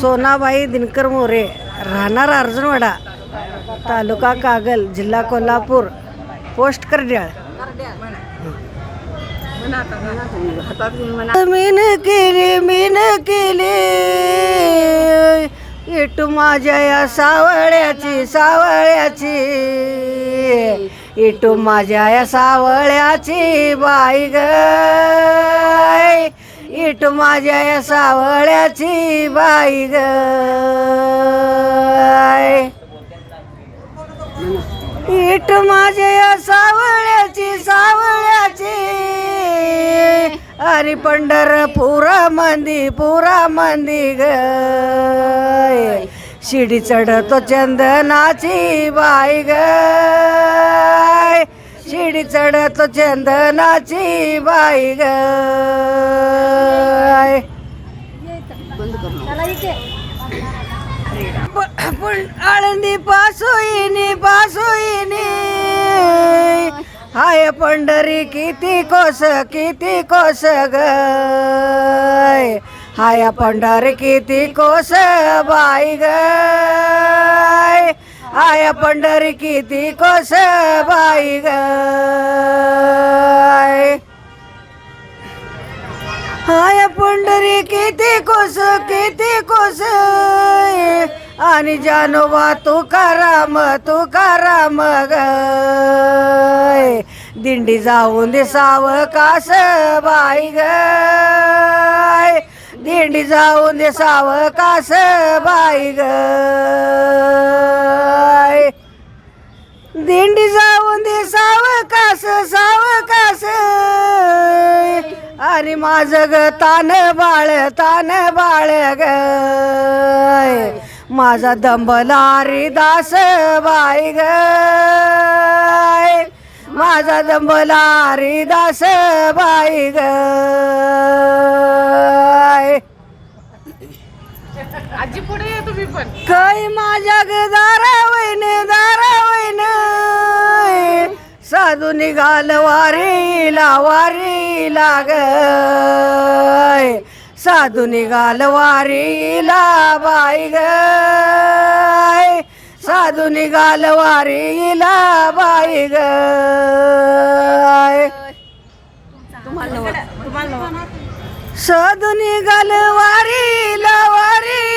सोनाबाई दिनकर मोरे राहणार अर्जुनवाडा तालुका कागल जिल्हा कोल्हापूर पोस्ट करड्याळ. मीन केली मीन केली इटू माझ्या या सावळ्याची सावळ्याची. इटू माझ्या या सावळ्याची बाई ग. इटू माझ्या या सावळ्याची बाई ग. इट माझ्या या सावळ्याची सावळ्याची. अरे पुरा मंदी पुरा मंदी ग. शिडी चढतो चंदनाची बाई ग. शिडी चढतो चंदनाची बाई ग. पण आळंदी पासोईनी पासोईनी हाय पंढरी किती कोस किती कोस ग. हाय पंढरी किती कोस बाई गाय हाय पंढरी किती कोस बाई ग. आय पंढरी किती कोस किती कोस. आणि जानोबा तुकाराम तुकाराम ग. दिंडी जाऊन दिसाव कास बाई ग. दिंडी जाऊन दे सावकास बाई ग. दिंडी जाऊन दे सावकास सावकास आणि माझं ग तान बाळ तान बाळ ग. माझा दंबलारी दास बाई ग. माझा दंबलारी दास बाई ग. पण. काय माझ्या ग दारावैन दारावैन साधू निघाल वारीला वारीला ग. साधू निघाल वारीला बाई ग. साधू निघाल वारीला बाई ग. साधू निघाल वारीला वारीला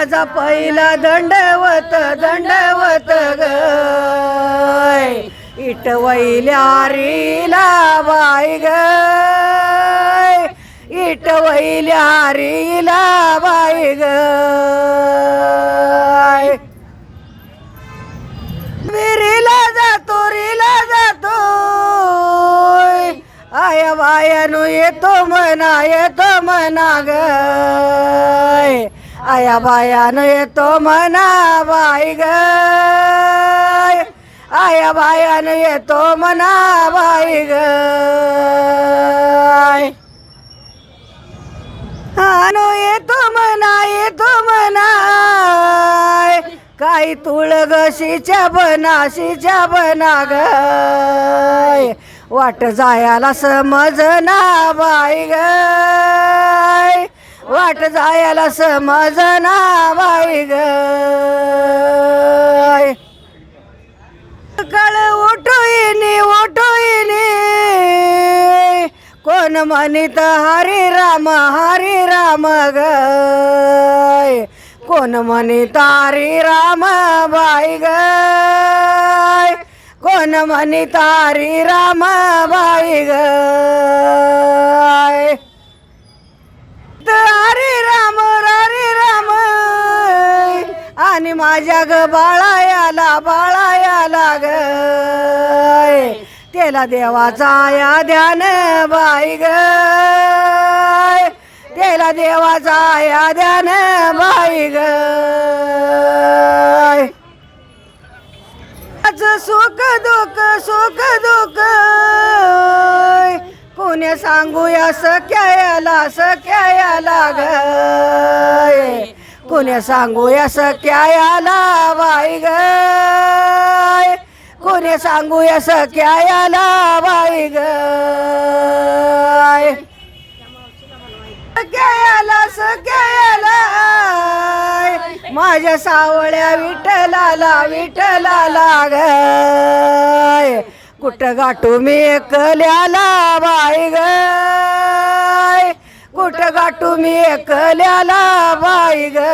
माझा पहिला दंडवत दंडवत ग. इटवैल्या रीला बाई ग. इटवैल्या रीला बाई ग. विरीला जातो रिला जातो. आया बायानो येतो म्हणा येतो म्हणा ग. आया बायान येतो म्हणा बाई ग. आया बायान येतो म्हणा बाई ग. आनो येतो म्हणा येतो म्हणा काही तुळ गशीच्या बनाशीच्या बना ग. वाट जायाला समजना बाई ग. वाट जायला समजना बाई ग. कळ उठोईनी उठोईनी. कोण म्हणित हरी राम हरी राम ग. कोण म्हणित हरी राम बाई ग. कोण म्हणित हरी राम बाई ग. माझ्या ग बाळायाला बाळायाला ग. त्याला देवाचा या ध्यान बाई ग. त्याला देवाचा या ध्यान बाई ग. सुख दुःख सुख दुःख. कोणी सांगूया सख्याला सख्याला ग. कोणी सांगूया सख्याला बाई ग? कोणी सांगूया सख्याला बाई ग? सख्याला वास माझ्या सावळ्या विठ्ठलाला विठ्ठलाला गाय कुठं गाठू मी एकल्याला बाई गाय गाठू मी एकल्याला बाई गाय